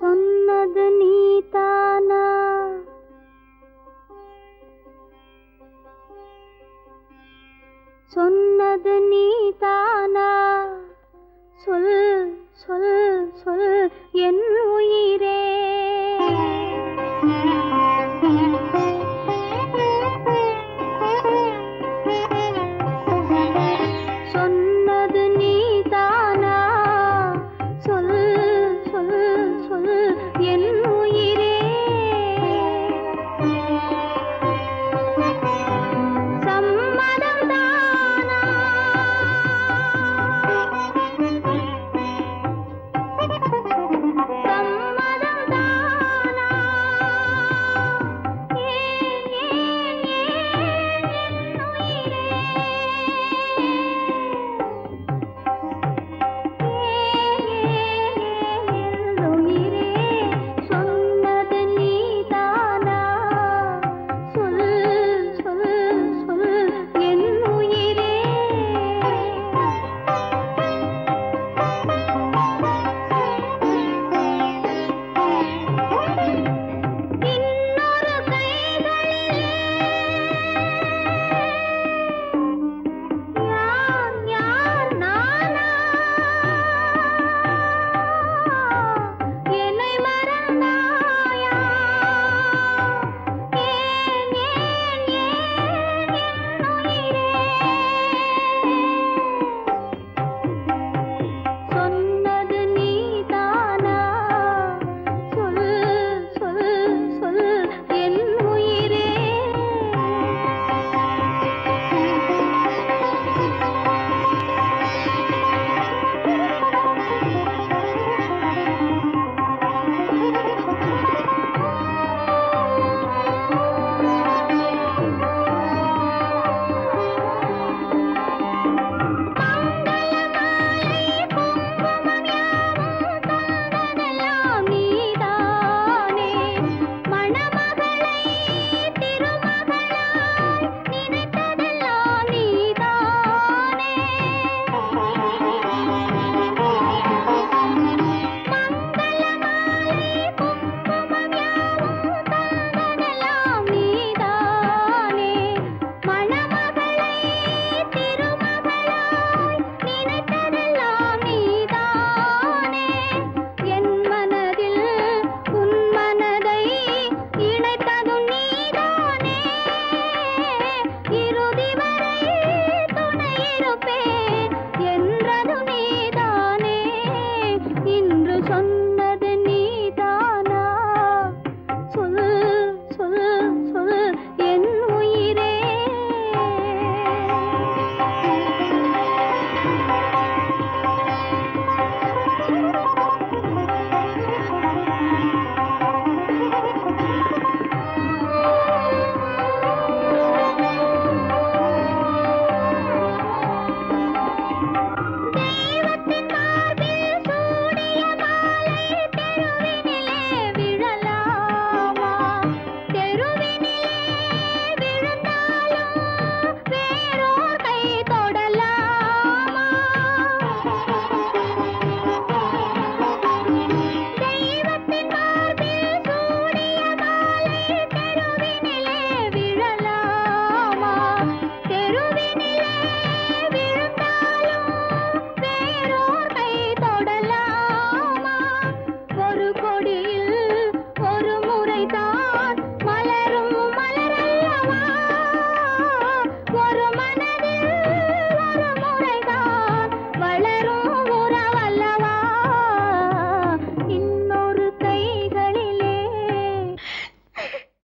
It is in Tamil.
சொன்னது நீதானா? சொன்னது நீதானா? சொல் சொல் சொல் என் உயிர்